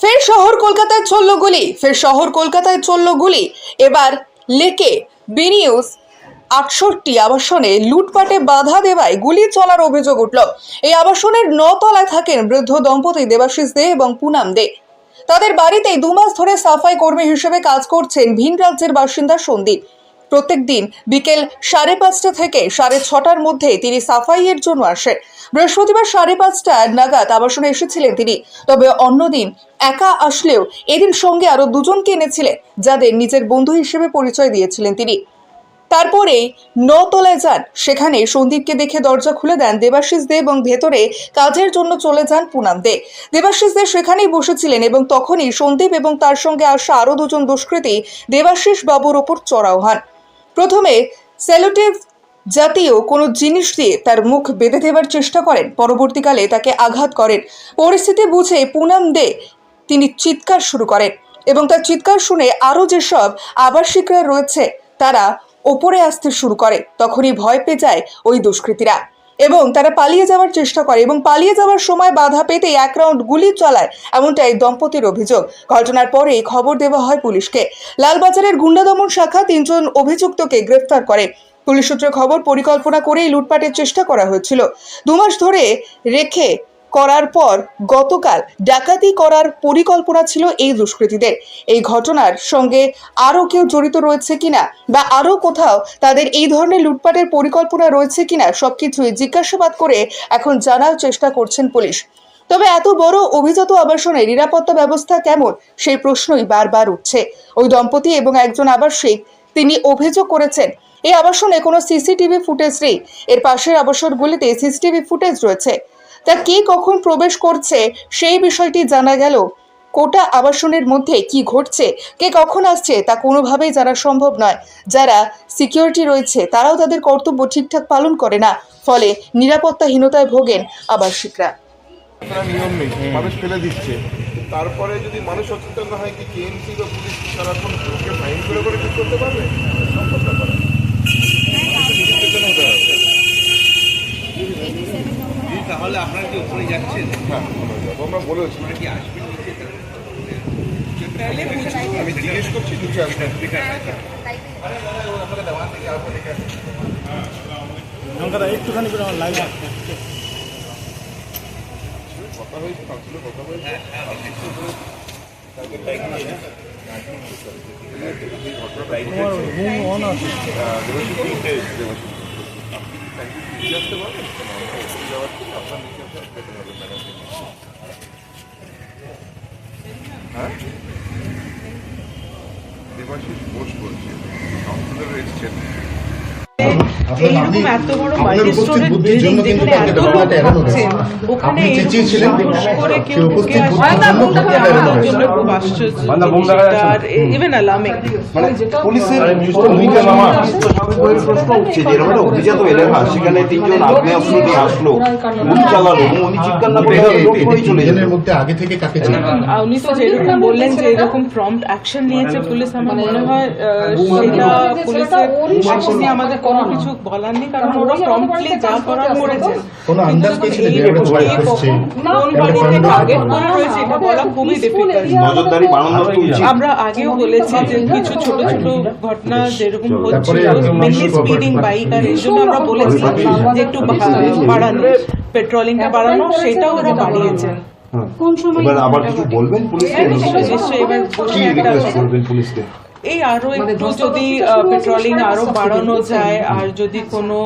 ফের শহর কলকাতায় চলল গুলি, ফের শহর কলকাতায় চলল গুলি। এবার লেকে বিনিউজ আটষট্টি আবাসনে লুটপাটে বাধা দেওয়ায় গুলি চলার অভিযোগ উঠল। এই আবাসনের নতলায় থাকেন বৃদ্ধ দম্পতি দেবাশিস দে এবং পুনাম দে। তাদের বাড়িতেই দু মাস ধরে সাফাই কর্মী হিসেবে কাজ করছেন ভিন রাজ্যের বাসিন্দা সন্দীপ। প্রত্যেক দিন বিকেল সাড়ে পাঁচটা থেকে সাড়ে ছটার মধ্যে তিনি সাফাইয়ের জন্য আসেন। বৃহস্পতিবার সাড়ে পাঁচটা নাগাদ আবাসনে এসেছিলেন তিনি। তবে অন্যদিন একা আসলেও এদিন সঙ্গে আরও দুজনকে এনেছিলেন, যাদের নিজের বন্ধু হিসেবে পরিচয় দিয়েছিলেন তিনি। তারপরেই নতলায় যান। সেখানে সন্দীপকে দেখে দরজা খুলে দেন দেবাশিস দে এবং ভেতরে কাজের জন্য চলে যান পুনাম দে। দেবাশিস দে সেখানেই বসেছিলেন এবং তখনই সন্দীপ এবং তার সঙ্গে আসা আরও দুজন দুষ্কৃতী দেবাশিস বাবুর ওপর চড়াও হন। প্রথমে সেলোটেভ জাতীয় কোনো জিনিস দিয়ে তার মুখ বেঁধে দেওয়ার চেষ্টা করেন। পরবর্তীকালে তাকে আঘাত করেন। পরিস্থিতি বুঝে পুনাম দে তিনি চিৎকার শুরু করেন এবং তার চিৎকার শুনে আরও যেসব আবাসিকরা রয়েছে, তারা ওপরে আসতে শুরু করে। তখনই ভয় পেয়ে যায় ওই দুষ্কৃতীরা। এবং তারা পালিয়ে যাওয়ার চেষ্টা করে এবং পালিয়ে যাওয়ার সময় বাধা পেতে এক রাউন্ড গুলি চালায় এমনটাই দম্পতির অভিযোগ। ঘটনার পরে খবর দেওয়া হয় পুলিশকে। লালবাজারের গুন্ডা দমন শাখা তিনজন অভিযুক্তকে গ্রেফতার করে। পুলিশ সূত্রে খবর পরিকল্পনা করেই লুটপাটের চেষ্টা করা হয়েছিল। দুমাস ধরে রেখে করার পর গতকাল ডাকাতি করার পরিকল্পনা ছিল এই দুষ্কৃতীদের। এই ঘটনার সঙ্গে আরও কেউ জড়িত রয়েছে কিনা বা আরও কোথাও তাদের এই ধরনের লুটপাটের পরিকল্পনা রয়েছে কিনা সব কিছুই জিজ্ঞাসাবাদ করে এখন জানার চেষ্টা করছেন পুলিশ। তবে এত বড় অভিজাত আবাসনে নিরাপত্তা ব্যবস্থা কেমন? সেই প্রশ্নই বারবার উঠছে। ওই দম্পতি এবং একজন আবাসিক, তিনি অভিযোগ করেছেন, এই আবাসনে কোনো সিসিটিভি ফুটেজ নেই। এর পাশের আবাসনগুলিতে সিসিটিভি ফুটেজ রয়েছে। তা কে কখন প্রবেশ করছে সেই বিষয়টি জানা গেল। কোটা আবাসনের মধ্যে কি ঘটছে, কে কখন আসছে তা কোনোভাবেই জানা সম্ভব নয়। যারা সিকিউরিটি রয়েছে তারাও তাদের কর্তব্য ঠিকঠাক পালন করে না, ফলে নিরাপত্তাহীনতায় ভোগেন আবাসিকরা। তারপরে যদি মানুষ সচেতন হয় কি কেএমসি বা পুলিশ সারাক্ষণ ফাইন করে করে ঠিক করতে পারবে সম্ভব ব্যাপার না। মানুষের নিজের সচেতন হতে হবে। তাহলে আপনারা কি ওখানে যাচ্ছেন হ্যাঁ আমরা বলেছি আমি জিজ্ঞেস করছি নিচে আসবেন আমরা একটুখানি করে আমার লাইভ কথা হয়েছে কাউন্সিলে কথা হয়েছে আছে দেবাশিস দেবাশিস। আপনি কি থ্যাংক ইউ নিচে আপনার নিচে আসতে পারবেন ম্যাডামকে। হ্যাঁ দেবাশিস ঘোষ বলছি কাউন্সিলর এসছেন এইরকম এত বড় যেখানে এত লোক। ওখানে এরকম করে কেউ ঢুকে জন্য খুব আশ্চর্য আর ইভেন অ্যালার্মিং মানে পুলিশের ভূমিকা নামা প্রশ্ন উঠছে যে এরকম একটা অভিজাত এলাকা সেখানে তিনজন আগ্নেয়াস্ত্র নিয়ে আসলো গুলি চালালো উনি চিৎকার না করে চলে মধ্যে আগে থেকে কাকে উনি তো যেরকম বললেন যে এরকম প্রম্পট অ্যাকশন নিয়েছে পুলিশ আমার মনে হয় সেটা পুলিশের আমাদের কোনো কিছু বলার নেই কারণ ওরা প্রম্পটলি যা করার করেছে। কোনো আন্দাজ পেয়েছিলেন যে একটা ভয় আসছে কোন বাড়িতে টার্গেট করে রয়েছে এটা বলা খুবই ডিফিকাল্ট নজরদারি বাড়ানো উচিত আমরা আগেও বলেছি যে কিছু ছোট ছোট ঘটনা যেরকম হচ্ছে মেনলি স্পিডিং বাইক আর এই জন্য আমরা বলেছি যে একটু বাড়ানো পেট্রোলিংটা বাড়ানো সেটাও ওরা বাড়িয়েছেন। হ্যাঁ। এবার আবার কিছু বলবেন পুলিশকে? নিশ্চয়ই। নিশ্চয়ই এবার কি রিকোয়েস্ট করবেন পুলিশকে? এই আরও একটু যদি পেট্রোলিং আরও বাড়ানো যায় আর যদি কোনো